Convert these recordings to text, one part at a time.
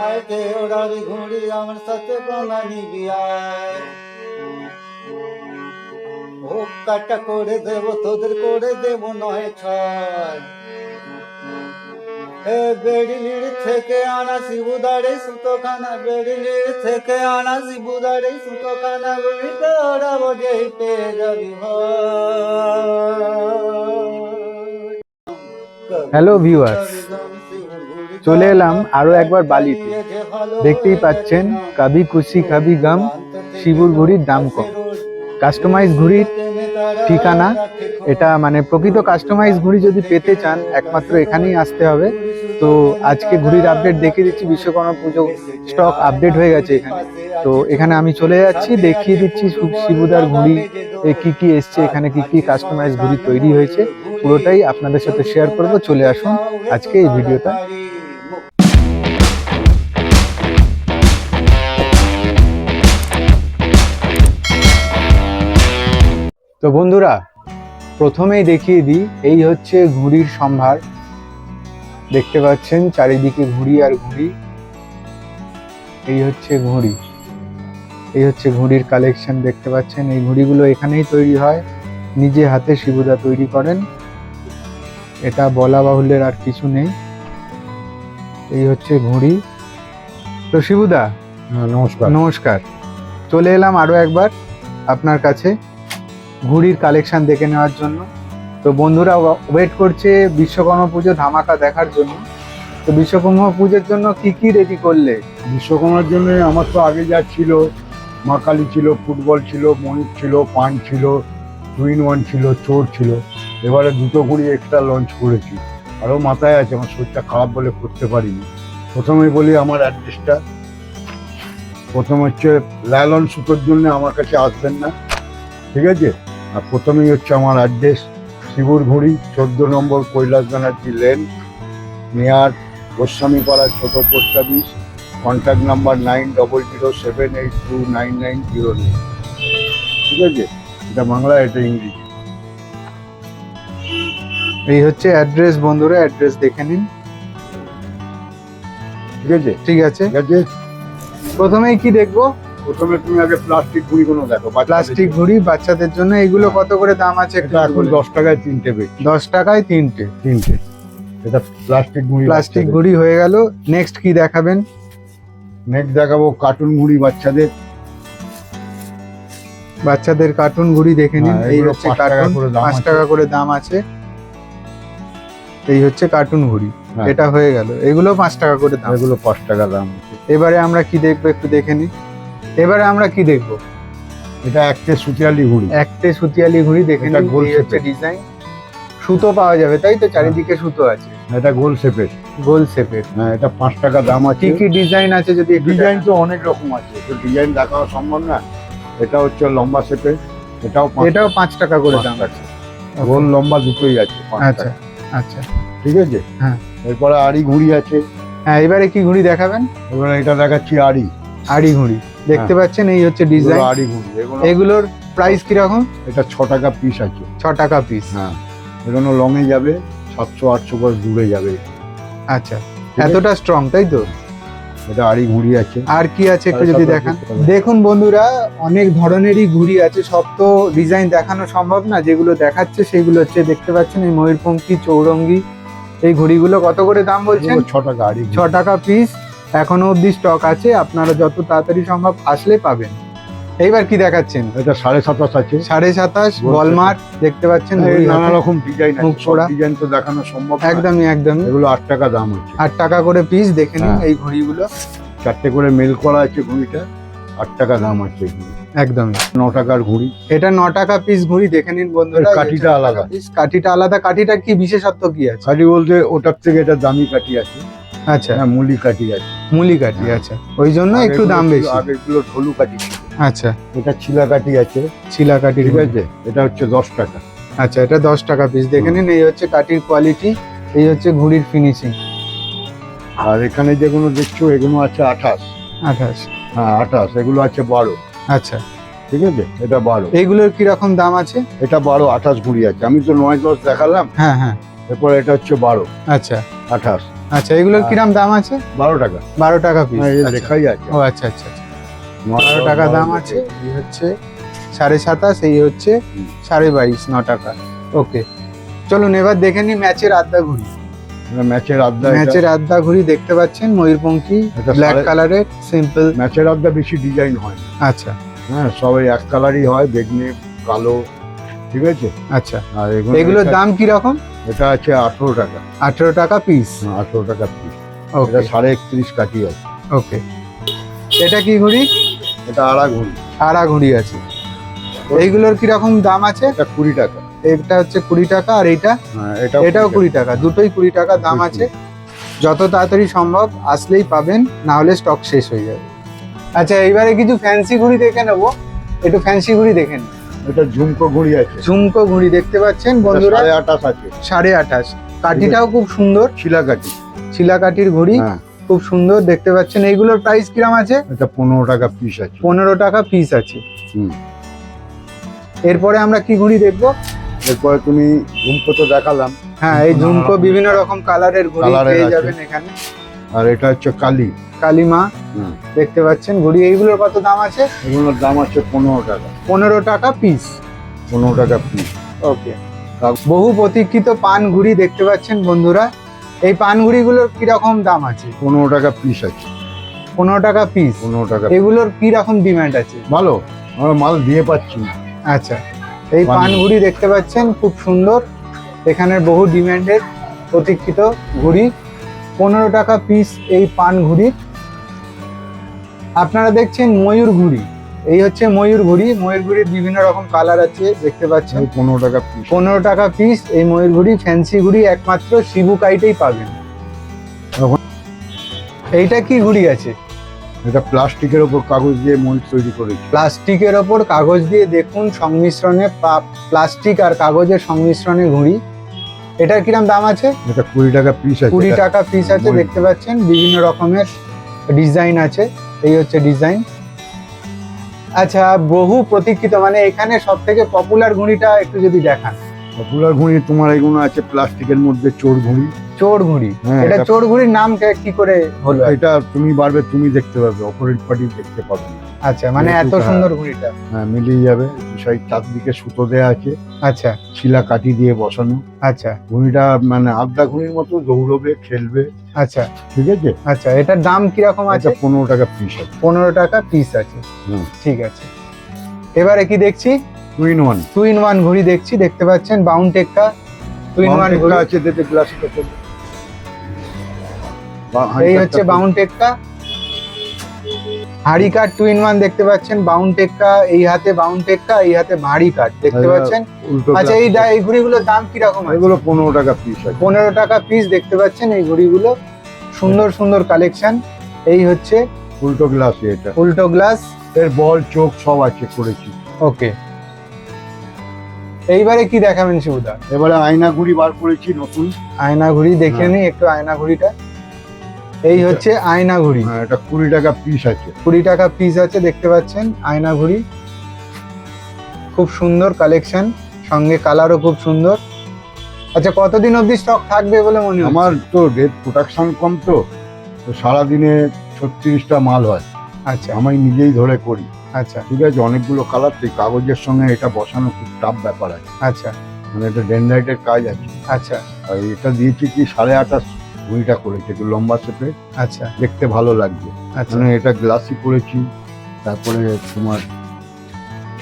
আয় দেওরারি ঘুড়ি, আমার সাথে কোনা নিবি আয় ও কাটা করে দেব, তোদের করে দেব, নয় ছয়। বেড়িলির থেকে আনা শিবুদারে সুতোখানা, বেড়িলির থেকে আনা শিবুদারে সুতোখানা উল্টে ওড়াবো যেই পেয়ে যাবি হ্যালো ভিউয়ার্স চলে এলাম আরও একবার বালিতে। দেখতেই পাচ্ছেন, কাবি খুশি কাবি গাম, শিবুর ঘুড়ির দাম কম। কাস্টমাইজ ঘুড়ির ঠিকানা, এটা মানে প্রকৃত কাস্টমাইজ ঘুড়ি যদি পেতে চান, একমাত্র এখানেই আসতে হবে। তো আজকে ঘুড়ির আপডেট দেখিয়ে দিচ্ছি, বিশ্বকর্মা পুজো স্টক আপডেট হয়ে গেছে এখানে। তো এখানে আমি চলে যাচ্ছি, দেখিয়ে দিচ্ছি শিবুদার ঘুড়ি, এ কি কি এসছে, এখানে কি কি কাস্টমাইজ ঘুড়ি তৈরি হয়েছে। পুরোটাই আপনাদের সাথে শেয়ার করব, চলে আসুন আজকে এই ভিডিওটা। তো বন্ধুরা প্রথমেই দেখিয়ে দিই এই হচ্ছে ঘুড়ির সম্ভার। দেখতে পাচ্ছেন চারিদিকে ঘুড়ি আর ঘুড়ি। এই হচ্ছে ঘুড়ি। এই হচ্ছে ঘুড়ির কালেকশন দেখতে পাচ্ছেন। এই ঘুড়িগুলো এখানেই তৈরি হয়। নিজে হাতে শিবুদা তৈরি করেন। এটা বলা বাহুল্যের আর কিছু নেই। এই হচ্ছে ঘুড়ি। তো শিবুদা নমস্কার। নমস্কার। চলে এলাম আরও একবার আপনার কাছে। ঘুড়ির কালেকশন দেখে নেওয়ার জন্য। তো বন্ধুরা ওয়েট করছে বিশ্বকর্মা পুজো ধামাকা দেখার জন্য। তো বিশ্বকর্মা পুজোর জন্য কি কি রেডি করলে? বিশ্বকর্মার জন্য আমার তো আগে যা ছিল, মা কালী ছিল, ফুটবল ছিল, ময়ূর ছিল, পান ছিল টুইন ওয়ান ছিল, চোর ছিল। এবারে দুটো কুড়ি এক্সট্রা লঞ্চ করেছি। আরও মাথায় আছে, আমার শরীরটা খারাপ বলে করতে পারিনি। প্রথমেই বলি আমার অ্যাড্রেসটা প্রথম হচ্ছে লায়লন সুতোর জন্য আমার কাছে আসবেন না। ঠিক আছে? আর প্রথমেই হচ্ছে আমার অ্যাড্রেস শিবুর ঘুড়ি চোদ্দ number Kailash Banerjee lane near Goswamipara ছোট post office contact number nine double zero seven eight two nine nine zero nine ঠিক আছে? এটা বাংলা এটা ইংরেজি। এই হচ্ছে অ্যাড্রেস বন্ধুরা অ্যাড্রেস দেখে নিন। ঠিক আছে? ঠিক আছে। ঠিক আছে? প্রথমেই কি দেখব? প্রথমে তুমি আগে প্লাস্টিক ঘুড়িগুলো দেখো প্লাস্টিক ঘুড়ি বাচ্চাদের জন্য এগুলো কত করে দাম আছে এখন দশ টাকায় তিনটে দশ টাকায় তিনটে। তিনটে। এটা প্লাস্টিক ঘুড়ি প্লাস্টিক ঘুড়ি হয়ে গেল। নেক্সট কি দেখাবেন? নেক্সট দেখাবো কার্টুন ঘুড়ি বাচ্চাদের। বাচ্চাদের কার্টুন ঘুড়ি দেখে নিন। হ্যাঁ, এই হচ্ছে পাঁচ টাকা কার্টুন করে দাম পাঁচ আছে। টাকা করে দাম আছে। এই হচ্ছে কার্টুন ঘুড়ি হ্যাঁ। এটা হয়ে গেল। এগুলো পাঁচ টাকা করে দাম। এগুলো পাঁচ টাকা দাম। এবারে আমরা কি দেখব একটু দেখে নিই। এবারে আমরা কি দেখব? এটা একটা সুতিয়ালি ঘুড়ি। একটে সুতিয়ালি ঘুড়ি দেখে এটা গোল হচ্ছে ডিজাইন সুতো পাওয়া যাবে তাই তো? চারিদিকে সুতো আছে। এটা গোল শেপের। গোল শেপের। হ্যাঁ এটা পাঁচ টাকা দাম আছে। কি কি ডিজাইন আছে যদি ডিজাইন তো অনেক রকম আছে। তো ডিজাইন দেখাও সম্ভব না। এটা হচ্ছে লম্বা শেপের। এটাও। এটাও পাঁচ টাকা করে দাম টাকা। গোল লম্বা দুটোই আছে আচ্ছা আচ্ছা। ঠিক আছে? হ্যাঁ। এরপরে আড়ি ঘুড়ি আছে। হ্যাঁ এবারে কি ঘুড়ি দেখাবেন? এবারে এটা দেখাচ্ছি আড়ি। আড়ি ঘুড়ি। দেখতে পাচ্ছেন এই হচ্ছে ডিজাইন এগুলোর প্রাইস কীরকম? এটা ছ টাকা পিস আছে। ছ টাকা পিস হ্যাঁ। এগুলো লঙে যাবে সাতশো আটশো করে দূরে যাবে। আচ্ছা এতটা স্ট্রং তাই তো? এটা আড়ি ঘুড়ি আছে। আর কি আছে একটু যদি দেখান? দেখুন বন্ধুরা অনেক ধরনেরই ঘুড়ি আছে। সব তো ডিজাইন দেখানো সম্ভব না যেগুলো দেখাচ্ছে সেগুলো হচ্ছে দেখতে পাচ্ছেন এই ময়ূরপঙ্খী চৌরঙ্গি। এই ঘুড়িগুলো কত করে দাম বলছেন? ছ টাকা আড়ি ছ টাকা পিস এখনও অবধি স্টক আছে আপনারা যত তাড়াতাড়ি সম্ভব আসলে পাবেন। এইবার কি দেখাচ্ছেন? এটা সাড়ে সাতাশ আছে। সাড়ে সাতাশ বলমার দেখতে পাচ্ছেন নানা রকম ডিজাইন ডিজাইন তো দেখানো সম্ভব একদমই একদম এগুলো আট টাকা দাম হচ্ছে আট টাকা করে পিস দেখে নিন হ্যাঁ। এই ঘড়িগুলো। চারটে করে মেল করা আছে ঘড়িটা আট টাকা দাম আছে এগুলো। একদমই। ন টাকার ঘুড়ি। এটা ন টাকা পিস ঘড়ি দেখে নিন বন্ধুরা। কাঠিটা আলাদা। কাঠিটা আলাদা। কাঠিটার কি বিশেষত্ব কি আছে? কাঠি বলতে ওটার থেকে এটা দামি কাঠি আছে। আচ্ছা। হ্যাঁ মুলি আছে। মুলি হ্যাঁ। আচ্ছা। ওই জন্য একটু দাম ছিল- বেশি। আগেরগুলো ঢোলু আচ্ছা। এটা ছিলা আছে। কাঠির ঠিক আছে? এটা হচ্ছে দশ টাকা। আচ্ছা এটা দশ টাকা পিস দেখে নিন এই হচ্ছে কোয়ালিটি এই হচ্ছে ঘুড়ির ফিনিশিং আর এখানে যেগুলো দেখছ এগুলো আছে আঠাশ। আঠাশ। হ্যাঁ আঠাশ। এগুলো আছে বারো। আচ্ছা। ঠিক আছে? এটা বারো। এইগুলোর কি রকম দাম আছে? এটা বারো আঠাশ ঘুড়ি আছে। আমি তো নয় দশ দেখালাম। হ্যাঁ হ্যাঁ। এরপর এটা হচ্ছে বারো। আচ্ছা। আঠাশ। আচ্ছা এগুলোর কিরাম দাম আছে? বারো টাকা। বারো টাকা পিস হ্যাঁ, লেখাই আছে। ও আচ্ছা আচ্ছা আচ্ছা। বারো টাকা দাম আছে এই হচ্ছে সাড়ে সাতাশ এই হচ্ছে সাড়ে বাইশ ন টাকা। ওকে। চলুন এবার দেখে নি ম্যাচের আড্ডা ঘুরি ম্যাচের আড্ডা ম্যাচের আড্ডা ঘুরি দেখতে পাচ্ছেন ময়ূরপঙ্খী ব্ল্যাক কালারের সিম্পল। ম্যাচের আড্ডা বেশি ডিজাইন হয় আচ্ছা। হ্যাঁ সবাই এক কালারই হয় বেগনি কালো ঠিক আছে? আচ্ছা। আর এগুলো এগুলোর দাম কীরকম এটা আছে আঠেরো টাকা। আঠেরো টাকা পিস আঠেরো টাকা পিস ওকে এটা সাড়ে একত্রিশ কাঠি আছে। ওকে এটা কি ঘুড়ি? এটা আড়া ঘুড়ি। সারা ঘুড়ি আছে। এইগুলোর কীরকম দাম আছে? এটা কুড়ি টাকা। এটা হচ্ছে কুড়ি টাকা আর এইটা হ্যাঁ এটা এটাও কুড়ি টাকা। দুটোই কুড়ি টাকা দাম আছে। যত তাড়াতাড়ি সম্ভব আসলেই পাবেন না হলে স্টক শেষ হয়ে যাবে। আচ্ছা এইবারে কিছু ফ্যান্সি ঘুড়ি দেখে নেব। একটু ফ্যান্সি ঘুড়ি দেখে নিন এটা ঝুমকো ঘুড়ি আছে। ঝুমকো ঘুড়ি দেখতে পাচ্ছেন বন্ধুরা? সাড়ে আঠাশ আছে। সাড়ে আঠাশ। কাঠিটাও খুব সুন্দর। শিলা কাঠি শিলা কাঠির ঘুড়ি হ্যাঁ। খুব সুন্দর দেখতে পাচ্ছেন। এইগুলোর প্রাইস কিরাম আছে? এটা পনেরো টাকা পিস আছে। পনেরো টাকা পিস আছে। এরপরে আমরা কি ঘুড়ি দেখব? এরপরে তুমি ঝুমকো তো দেখালাম। হ্যাঁ এই ঝুমকো বিভিন্ন রকম। কালারের ঘুড়ি পেয়ে যাবেন এখানে। আর এটা হচ্ছে কালী। কালিমা। দেখতে পাচ্ছেন ঘুড়ি এইগুলোর কত দাম আছে? এগুলোর দাম আছে পনেরো টাকা। পনেরো টাকা পিস পনেরো টাকা পিস ওকে। বহু প্রতীক্ষিত পান ঘুড়ি দেখতে পাচ্ছেন বন্ধুরা। এই পান ঘুড়িগুলোর কীরকম দাম আছে? পনেরো টাকা পিস আছে। পনেরো টাকা পিস পনেরো টাকা এগুলোর কি রকম ডিমান্ড আছে? ভালো। আমরা মাল দিয়ে পাচ্ছি না। আচ্ছা। এই পান পান ঘুড়ি দেখতে পাচ্ছেন খুব সুন্দর। এখানের বহু ডিমান্ডের প্রতীক্ষিত ঘুড়ি। পনেরো টাকা পিস এই পান ঘুড়ি। আপনারা দেখছেন ময়ূর ঘুড়ি। এই হচ্ছে ময়ূর ঘুড়ি। ময়ূর ঘুড়ির বিভিন্ন রকম কালার আছে দেখতে পাচ্ছেন। পনেরো টাকা পিস পনেরো টাকা পিস এই ময়ূর ঘুড়ি ফ্যান্সি ঘুড়ি একমাত্র শিবু কাইটেই পাবেন। এইটা কি ঘুড়ি আছে? এটা প্লাস্টিকের ওপর কাগজ দিয়ে ময়ূর তৈরি করেছি। প্লাস্টিকের ওপর কাগজ দিয়ে দেখুন সংমিশ্রণে প্লাস্টিক আর কাগজের সংমিশ্রণে ঘুড়ি। এটার কিরম দাম আছে? এটা কুড়ি টাকা পিস আছে কুড়ি টাকা পিস আছে দেখতে পাচ্ছেন বিভিন্ন রকমের ডিজাইন আছে এই হচ্ছে ডিজাইন আচ্ছা বহু প্রতীক্ষিত মানে এখানে সব থেকে পপুলার ঘুড়িটা একটু যদি দেখান। পপুলার ঘুড়ি তোমার এগুলো আছে প্লাস্টিকের মধ্যে চোর ঘুড়ি। চোর ঘুড়ি। হ্যাঁ, এটা চোর ঘুড়ির নাম কি করে হলো? এটা তুমি বারবে তুমি দেখতে পাবে অপোজিট পার্টি দেখতে পাবে। না আচ্ছা মানে এত সুন্দর ঘুড়িটা। হ্যাঁ মিলিয়ে যাবে। সেই চারদিকে সুতো দেওয়া আছে। আচ্ছা। শিলা কাঠি দিয়ে বসানো। আচ্ছা। ঘুড়িটা মানে আড্ডা ঘুড়ির মতো দৌড়বে খেলবে। আচ্ছা। ঠিক আছে? আচ্ছা এটার দাম কীরকম আছে? পনেরো টাকা পিস আছে। পনেরো টাকা পিস আছে। হুম। ঠিক আছে। এবারে কি দেখছি? Two in one two in one ঘড়ি দেখছি দেখতে পাচ্ছেন বাউন টেক্কা। টু ইন ওয়ান ঘড়ি। আছে দেখতে গ্লাস এই হচ্ছে বাউন টেক্কা। হাড়ি কাঠ টু ইন ওয়ান দেখতে পাচ্ছেন বাউন টেক্কা এই হাতে বাউন টেক্কা এই হাতে ভারী কাঠ দেখতে আচ্ছা, পাচ্ছেন। আচ্ছা এই এই ঘড়িগুলোর দাম কীরকম আছে? এগুলো পনেরো টাকা পিস পনেরো টাকা পিস দেখতে পাচ্ছেন এই ঘড়িগুলো। সুন্দর সুন্দর কালেকশন এই হচ্ছে উল্টো গ্লাস এটা। উল্টো গ্লাস এর বল চোখ সব আছে করেছি। ওকে। এইবারে কি দেখাবেন শিবুদা? এবারে আয়না ঘুড়ি বার করেছি নতুন। আয়না ঘড়ি দেখে। নিই একটু আয়না ঘড়িটা। এই হচ্ছে আয়না ঘড়ি। হ্যাঁ, এটা কুড়ি টাকা পিস আছে। কুড়ি টাকা পিস আছে দেখতে পাচ্ছেন আয়না ঘড়ি। খুব সুন্দর কালেকশন সঙ্গে কালারও খুব সুন্দর। আচ্ছা কতদিন অবধি স্টক থাকবে বলে মনে হয় আমার তো রেট প্রোডাকশন কম তো তো সারাদিনে ছত্রিশটা মাল হয়। আচ্ছা। আমি নিজেই ধরে করি। আচ্ছা। ঠিক আছে অনেকগুলো কালার তো কাগজের সঙ্গে এটা বসানো খুব টাফ ব্যাপার আছে। আচ্ছা। মানে এটা ডেনলাইটের কাজ আছে। আচ্ছা। আর এটা দিয়েছি কি সাড়ে আঠাশ ঘুড়িটা করেছে একটু লম্বা শেপে আচ্ছা। দেখতে ভালো লাগবে আচ্ছা। মানে এটা গ্লাসি করেছি তারপরে তোমার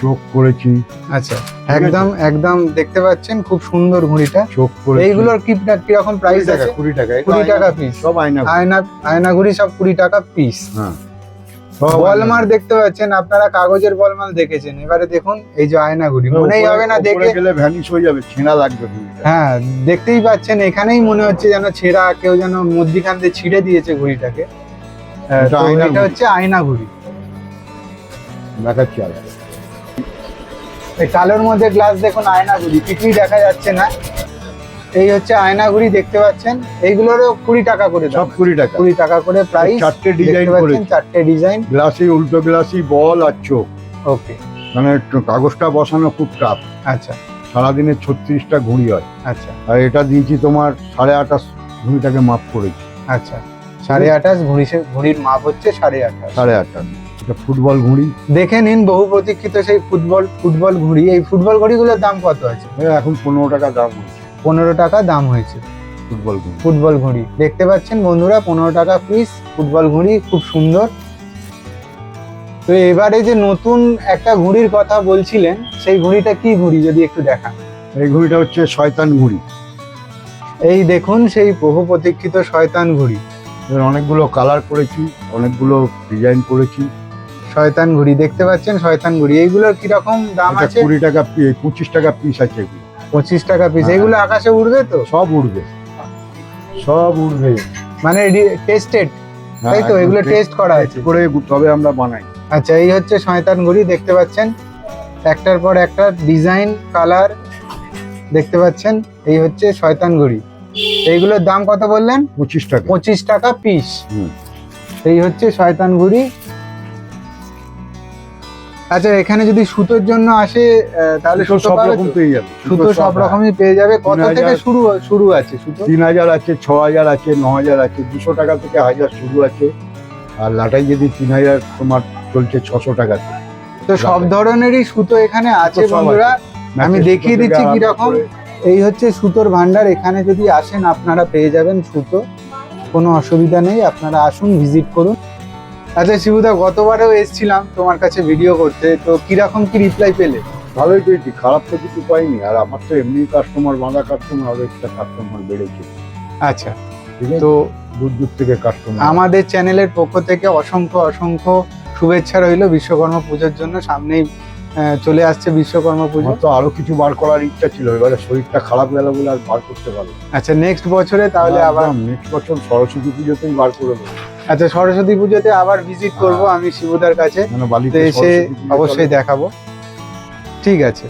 চোখ করেছি। আচ্ছা। একদম একদম দেখতে পাচ্ছেন খুব সুন্দর ঘুড়িটা চোখ করে এইগুলোর কি কীরকম প্রাইস কুড়ি টাকা আছে? কুড়ি টাকা। কুড়ি টাকা পিস সব আয়না আয়না আয়না ঘুড়ি সব কুড়ি টাকা পিস হ্যাঁ। বলমার দেখতে পাচ্ছেন আপনারা কাগজের বলমাল দেখেছেন। এবারে দেখুন এই যে আয়না ঘড়ি আয়না। মনেই হবে না দেখে গেলে ভ্যানিশ হয়ে যাবে ছেঁড়া লাগবে হ্যাঁ দেখতেই পাচ্ছেন এখানেই মনে হচ্ছে যেন ছেঁড়া কেউ যেন মধ্যিখান দিয়ে ছিঁড়ে দিয়েছে ঘুড়িটাকে। এটা হচ্ছে আয়না ঘড়ি দেখাচ্ছি আর। এই কালোর মধ্যে গ্লাস দেখুন আয়না ঘড়ি কিছুই দেখা যাচ্ছে না। এই হচ্ছে আয়না ঘড়ি দেখতে পাচ্ছেন। এইগুলোরও কুড়ি টাকা করে সব কুড়ি টাকা। কুড়ি টাকা করে প্রাইস চারটে ডিজাইন চারটে ডিজাইন গ্লাসি উল্টো গ্লাসি বল আর চোখ। ওকে মানে কাগজটা বসানো খুব টাফ আচ্ছা। সারাদিনে ছত্রিশটা ঘুড়ি হয়। আচ্ছা। আর এটা দিয়েছি তোমার সাড়ে আঠাশ ঘুড়িটাকে মাপ করেছি। আচ্ছা। সাড়ে আঠাশ ঘুড়ি ঘুড়ির মাপ হচ্ছে সাড়ে আঠাশ। সাড়ে আঠাশ। এটা ফুটবল ঘুড়ি। দেখে নিন বহু প্রতীক্ষিত সেই ফুটবল ফুটবল ঘুড়ি। এই ফুটবল ঘুড়িগুলোর দাম কত আছে? এখন পনেরো টাকা দাম হয়েছে পনেরো টাকা দাম হয়েছে। ফুটবল ফুটবল ঘুড়ি। দেখতে পাচ্ছেন বন্ধুরা পনেরো টাকা পিস ফুটবল ঘুড়ি খুব সুন্দর। তো এবারে যে নতুন একটা ঘুড়ির কথা বলছিলেন সেই ঘুড়িটা কি ঘুড়ি যদি একটু দেখান? এই ঘুড়িটা হচ্ছে শয়তান ঘুড়ি। এই দেখুন সেই বহু প্রতীক্ষিত শয়তান ঘুড়ি। এর অনেকগুলো কালার করেছি অনেকগুলো ডিজাইন করেছি। শয়তান ঘুড়ি দেখতে পাচ্ছেন শয়তান ঘুড়ি। এইগুলোর কীরকম দাম আছে? কুড়ি টাকা পি- পঁচিশ টাকা পিস আছে এগুলো। পঁচিশ টাকা পিস হ্যাঁ। এগুলো আকাশে উড়বে তো? সব উঠবে সব উঠবে মানে টেস্টেড তাই তো? হ্যাঁ, এগুলো টেস্ট করা হয়েছে। করে তবে আমরা বানাই। আচ্ছা এই হচ্ছে শয়তান ঘুড়ি দেখতে পাচ্ছেন? একটার পর একটা ডিজাইন কালার দেখতে পাচ্ছেন? এই হচ্ছে শয়তান ঘুড়ি। এইগুলোর দাম কত বললেন? পঁচিশ টাকা। পঁচিশ টাকা পিস এই হচ্ছে শয়তান ঘুড়ি। আচ্ছা এখানে যদি সুতোর জন্য আসে তাহলে সুতো সব রকম পেয়ে যাবে সুতো সব রকমই পেয়ে যাবে। কত থেকে শুরু শুরু আছে সুতো? তিন হাজার আছে ছ হাজার আছে ন হাজার আছে দুশো টাকা থেকে হাজার শুরু আছে। আর লাটাই যদি তিন হাজার তোমার চলছে ছশো টাকাতে তো সব ধরনেরই সুতো এখানে আছে বন্ধুরা। আমি দেখিয়ে দিচ্ছি কীরকম। এই হচ্ছে সুতোর ভান্ডার। এখানে যদি আসেন আপনারা পেয়ে যাবেন সুতো। কোনো অসুবিধা নেই আপনারা আসুন ভিজিট করুন। আচ্ছা শিবুদা গতবারেও এসেছিলাম তোমার কাছে ভিডিও করতে তো কীরকম কি রিপ্লাই পেলে? ভালোই পেয়েছি খারাপ তো কিছু পাইনি আর আমার তো এমনি কাস্টমার বাঁধা কাস্টমার আরও একটা কাস্টমার বেড়েছে। আচ্ছা তো দূর দূর থেকে কাস্টমার আমাদের চ্যানেলের পক্ষ থেকে অসংখ্য অসংখ্য শুভেচ্ছা রইল বিশ্বকর্মা পুজোর জন্য সামনেই চলে আসছে বিশ্বকর্মা পুজো। তো আরও কিছু বার করার ইচ্ছা ছিল এবারে শরীরটা খারাপ গেল বলে আর বার করতে পারব আচ্ছা নেক্সট বছরে তাহলে আবার নেক্সট বছর সরস্বতী পুজোতেই বার করে দেবো। আচ্ছা সরস্বতী পুজোতে আবার ভিজিট করব আমি শিবুদার কাছে। মানে এসে অবশ্যই দেখাবো। ঠিক আছে।